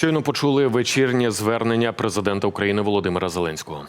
Щойно почули вечірнє звернення президента України Володимира Зеленського.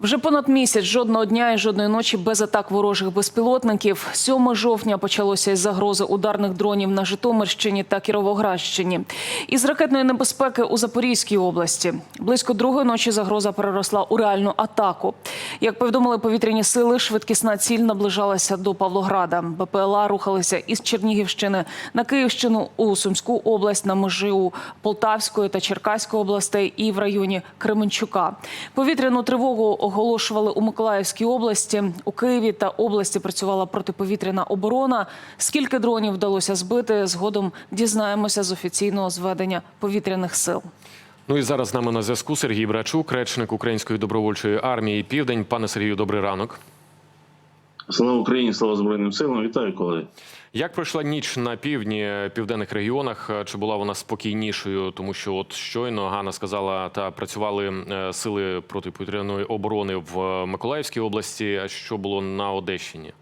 Вже понад місяць жодного дня і жодної ночі без атак ворожих безпілотників. 7 жовтня почалося із загрози ударних дронів на Житомирщині та Кіровоградщині. Із ракетної небезпеки у Запорізькій області. Близько другої ночі загроза переросла у реальну атаку. Як повідомили повітряні сили, швидкісна ціль наближалася до Павлограда. БПЛА рухалися із Чернігівщини на Київщину у Сумську область на межі у Полтавської та Черкаської областей і в районі Кременчука. Повітряну тривогу оголошували у Миколаївській області. У Києві та області працювала протиповітряна оборона. Скільки дронів вдалося збити? Згодом дізнаємося з офіційного зведення повітряних сил. Ну і зараз з нами на зв'язку Сергій Брачук, речник Української добровольчої армії Південь. Пане Сергію, добрий ранок. Слава Україні, слава Збройним силам. Вітаю, колеги. Як пройшла ніч на півдні південних регіонах? Чи була вона спокійнішою? Тому що от щойно Гана сказала, та працювали е, сили протиповітряної оборони в Миколаївській області. А що було на Одещині?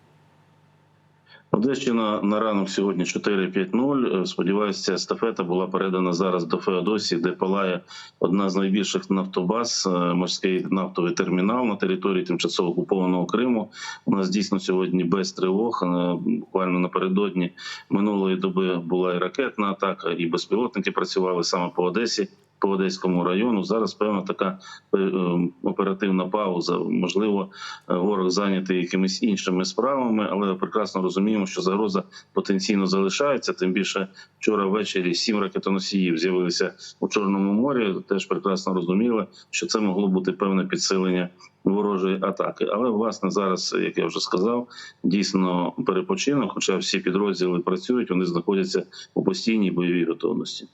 Одещина на ранок сьогодні 4-5-0. Сподіваюся, ця естафета була передана зараз до Феодосії, де палає одна з найбільших нафтобаз, е, морський нафтовий термінал на території тимчасово окупованого Криму. У нас дійсно сьогодні без тривог. Е, Буквально напередодні минулої доби була і ракетна атака, і безпілотники працювали саме по Одесі. По Одеському району зараз певна така е, е, оперативна пауза. Можливо, е, ворог зайнятий якимись іншими справами, але прекрасно розуміємо, що загроза потенційно залишається. Тим більше вчора ввечері сім ракетоносіїв з'явилися у Чорному морі. Теж прекрасно розуміли, що це могло бути певне підсилення ворожої атаки. Але власне зараз, як я вже сказав, дійсно перепочинок. Хоча всі підрозділи працюють, вони знаходяться у постійній бойовій готовності.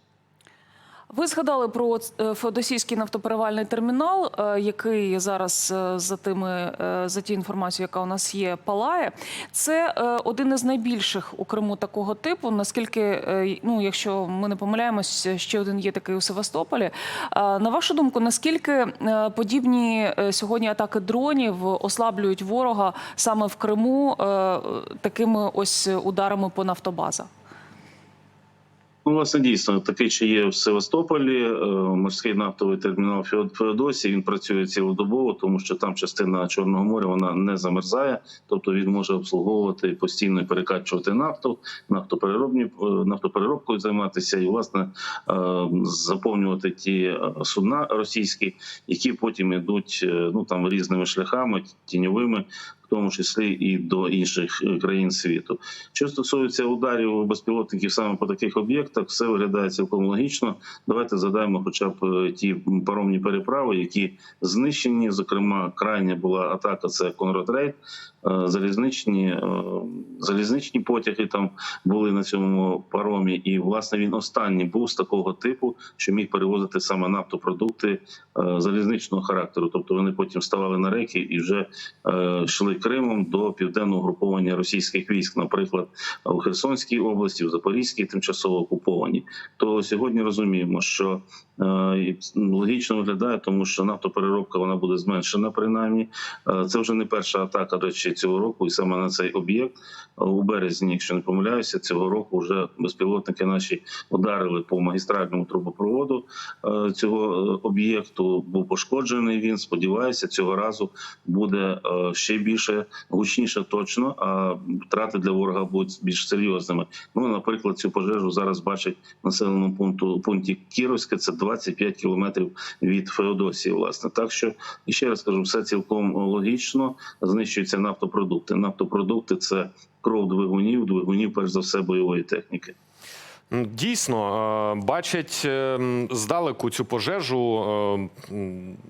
Ви згадали про е, Феодосійський нафтоперевальний термінал, е, який зараз е, за тими за ті інформацією, яка у нас є, палає. Це один із найбільших у Криму такого типу. Наскільки ну, якщо ми не помиляємось, ще один є такий у Севастополі. На вашу думку, наскільки подібні сьогодні атаки дронів ослаблюють ворога саме в Криму такими ось ударами по нафтобазах? Ну, власне, дійсно, такий ще є в Севастополі. е, Морський нафтовий термінал Феод- Феодосії. Він працює цілодобово, тому що там частина Чорного моря вона не замерзає, тобто він може обслуговувати постійно перекачувати нафту, нафтопереробні е, нафтопереробкою займатися і власне е, заповнювати ті судна російські, які потім ідуть ну там різними шляхами, тіньовими. В тому числі і до інших е, країн світу, що стосується ударів безпілотників саме по таких об'єктах, все виглядає цілком логічно. Давайте задаємо, хоча б е, ті паромні переправи, які знищені. Зокрема, крайня була атака. Це Конрад Рейд, Е, залізничні залізничні потяги там були на цьому паромі, і власне він останній був з такого типу, що міг перевозити саме нафтопродукти залізничного характеру. Тобто вони потім ставали на реки і вже е, йшли Кримом до південного груповання російських військ, наприклад, у Херсонській області, в Запорізькій тимчасово окуповані. То сьогодні розуміємо, що е, логічно виглядає, тому що нафтопереробка вона буде зменшена принаймні. Е, Це вже не перша атака до речі цього року, і саме на цей об'єкт у березні, якщо не помиляюся, цього року вже безпілотники наші ударили по магістральному трубопроводу е, цього е, об'єкту. Був пошкоджений. Він сподіваюся, цього разу буде е, ще більше гучніше, точно. А втрати для ворога будуть більш серйозними. Ну, наприклад, цю пожежу зараз бачать в населеному пункту пункті Кіровське. Це 25 кілометрів від Феодосії. Власне, так що і ще раз кажу, все цілком логічно. Знищуються нафтопродукти. Нафтопродукти це кров двигунів, двигунів, перш за все, бойової техніки. Дійсно, е, бачать е, здалеку цю пожежу е,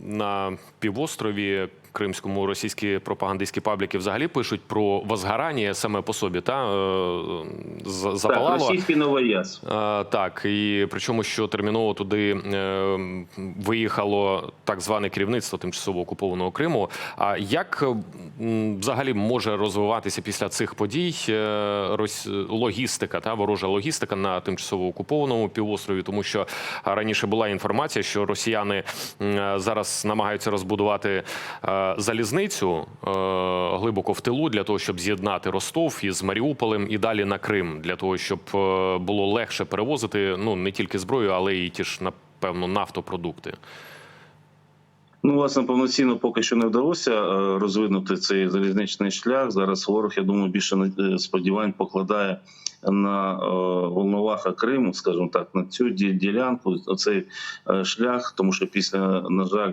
на півострові Кримському російські пропагандистські пабліки взагалі пишуть про возгорання саме по собі. Та е, з- Так, запалало. російський новояз. Е, Так, і причому, що терміново туди е, виїхало так зване керівництво тимчасово окупованого Криму. А як взагалі може розвиватися після цих подій логістика та ворожа логістика на тимчасово окупованому півострові? Тому що раніше була інформація, що росіяни зараз намагаються розбудувати залізницю е, глибоко в тилу для того, щоб з'єднати Ростов із Маріуполем і далі на Крим, для того, щоб е, було легше перевозити ну не тільки зброю, але й ті ж напевно нафтопродукти. Ну, власне, повноцінно поки що не вдалося е, розвинути цей залізничний шлях. Зараз ворог, я думаю, більше сподівань покладає на волноваха Криму, скажімо так, на цю ділянку, оцей е, шлях, тому що після, на жаль.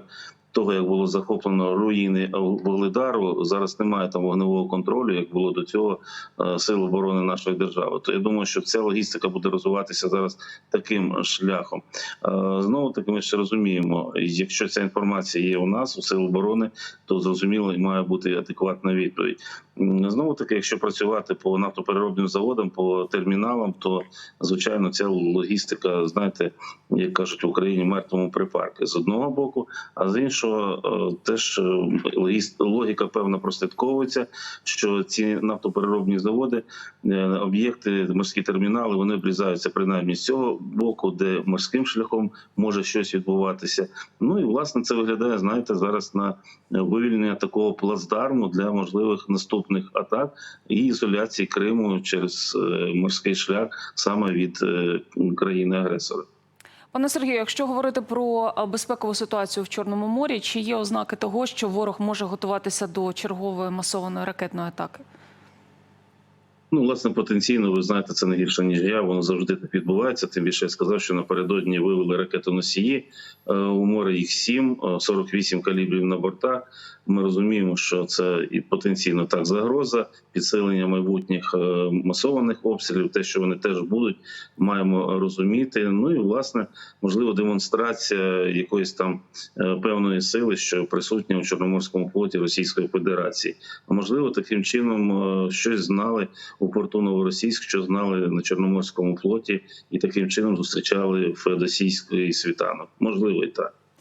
Того, як було захоплено руїни Вугледару, зараз немає там вогневого контролю, як було до цього е, сил оборони нашої держави. То я думаю, що ця логістика буде розвиватися зараз таким шляхом. Е, Знову таки, ми ще розуміємо, якщо ця інформація є у нас у сил оборони, то зрозуміло має бути адекватна відповідь. Знову таки, якщо працювати по нафтопереробним заводам, по терміналам, то звичайно ця логістика, знаєте, як кажуть в Україні, мертвому припарки з одного боку, а з іншого е, теж е, логіка певна прослідковується, що ці нафтопереробні заводи, е, об'єкти, морські термінали, вони обрізаються принаймні з цього боку, де морським шляхом може щось відбуватися. Ну і власне це виглядає, знаєте, зараз на вивільнення такого плацдарму для можливих наступних атак і ізоляції Криму через е, морський шлях саме від е, країни-агресора. Пане Сергію, якщо говорити про безпекову ситуацію в Чорному морі, чи є ознаки того, що ворог може готуватися до чергової масованої ракетної атаки? Ну, власне, потенційно, ви знаєте, це не гірше, ніж я. Воно завжди так відбувається. Тим більше я сказав, що напередодні вивели ракетоносії е, у море їх 7, е, 48 калібрів на бортах. Ми розуміємо, що це і потенційно так загроза, підсилення майбутніх е, масованих обстрілів, те, що вони теж будуть, маємо розуміти. Ну і власне, можливо, демонстрація якоїсь там е, певної сили, що присутня у Чорноморському флоті Російської Федерації. А можливо, таким чином е, щось знали у порту Новоросійськ, що знали на Чорноморському флоті, і таким чином зустрічали феодосійський світанок. Можливо, і так.